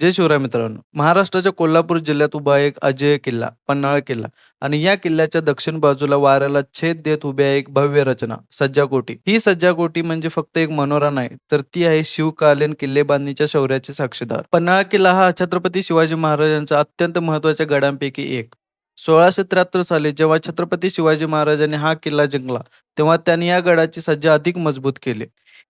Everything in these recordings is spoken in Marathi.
जय शिवराय मित्रांनो. महाराष्ट्राच्या कोल्हापूर जिल्ह्यात उभा एक अजय किल्ला पन्हाळा किल्ला आणि या किल्ल्याच्या दक्षिण बाजूला वाऱ्याला छेद देत उभी आहे एक भव्य रचना सज्जाकोटी ही सज्जाकोटी म्हणजे फक्त एक मनोरा नाही तर ती आहे शिवकालीन किल्ले बांधणीच्या शौर्याचे साक्षीदार. पन्हाळा किल्ला हा छत्रपती शिवाजी महाराजांच्या अत्यंत महत्त्वाच्या गडांपैकी एक. सोळाशे त्र्याहत्तर साली जेव्हा छत्रपती शिवाजी महाराजांनी हा किल्ला जिंकला तेव्हा त्यांनी या गडाची सज्जा अधिक मजबूत केली.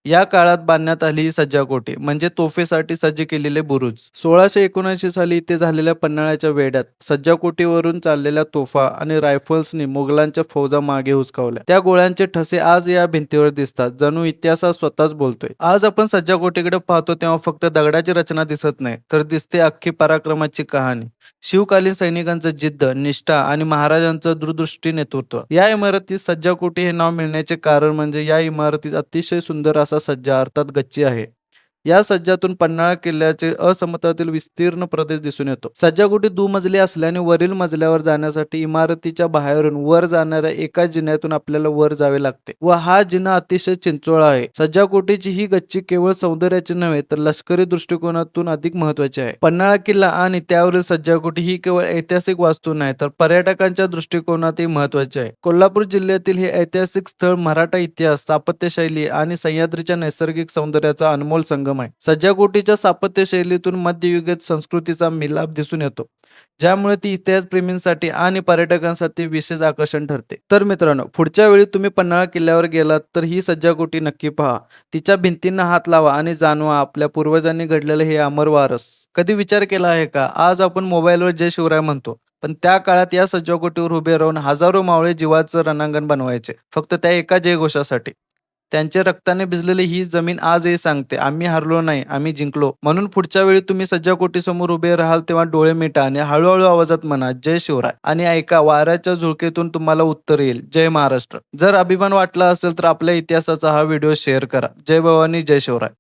या काळात बांधण्यात आली ही सज्जाकोटी म्हणजे तोफेसाठी सज्ज केलेले बुरुज. सोळाशे एकोणऐंशी साली इथे झालेल्या पन्हाळ्याच्या वेड्यात सज्जा कोटीवरून चाललेल्या तोफा आणि रायफल्सनी मुघलांच्या फौजा मागे हुसकावल्या. त्या गोळ्यांचे ठसे आज या भिंतीवर दिसतात जणू इतिहासात स्वतःच बोलतोय. आज आपण सज्जा कोटीकडे पाहतो तेव्हा फक्त दगडाची रचना दिसत नाही तर दिसते अख्खी पराक्रमाची कहाणी. शिवकालीन सैनिकांचं जिद्द निष्ठा आणि महाराजांचं दूरदृष्टी नेतृत्व या इमारतीत सज्जा कोटी हे नाव मिळण्याचे कारण म्हणजे या इमारतीत अतिशय सुंदर असा सज्जा अर्थात गच्ची आहे. या सज्जातून पन्हाळा किल्ल्याचे असमतातील विस्तीर्ण प्रदेश दिसून येतो. सज्जागुटी दुमजली असल्याने वरील मजल्यावर जाण्यासाठी इमारतीच्या बाहेरून वर जाणाऱ्या एका जिन्यातून आपल्याला वर जावे लागते व हा जिना अतिशय चिंचोळा आहे. सज्जाकोटीची ही गच्ची केवळ सौंदर्याची नव्हे तर लष्करी दृष्टिकोनातून अधिक महत्वाची आहे. पन्हाळा किल्ला आणि त्यावरील सज्जाकोटी ही केवळ ऐतिहासिक वास्तू नाही तर पर्यटकांच्या दृष्टिकोनातही महत्वाची आहे. कोल्हापूर जिल्ह्यातील हे ऐतिहासिक स्थळ मराठा इतिहास स्थापत्यशैली आणि सह्याद्रीच्या नैसर्गिक सौंदर्याचा अनमोल संगम आहे. सज्जागोटीच्या स्थापत्य शैलीतून मध्ययुगीत संस्कृतीचा मिलाप दिसून येतो ज्यामुळे ती इतिहासप्रेमींसाठी आणि पर्यटकांसाठी विशेष आकर्षण ठरते. तर मित्रांनो पुढच्या वेळी तुम्ही पन्हाळा किल्ल्यावर गेलात तर ही सज्जागोटी नक्की पहा. तिच्या भिंतींना हात लावा आणि जाणवा आपल्या पूर्वजांनी घडलेले हे अमर वारस. कधी विचार केला आहे का? आज आपण मोबाईलवर जय शिवराय म्हणतो पण त्या काळात या सज्जागोटीवर उभे राहून हजारो मावळे जीवाचं रणांगण बनवायचे फक्त त्या एका जयघोषासाठी. त्यांच्या रक्ताने भिजलेली ही जमीन आजही सांगते आम्ही हरलो नाही आम्ही जिंकलो. म्हणून पुढच्या वेळी तुम्ही सज्जा समोर उभे राहाल तेव्हा डोळे मिटा आणि हळूहळू आवाजात म्हणा जय शिवराय. आणि ऐका वाऱ्याच्या झुळकेतून तुम्हाला उत्तर येईल जय महाराष्ट्र. जर अभिमान वाटला असेल तर आपल्या इतिहासाचा हा व्हिडिओ शेअर करा. जय भवानी जय शिवराय.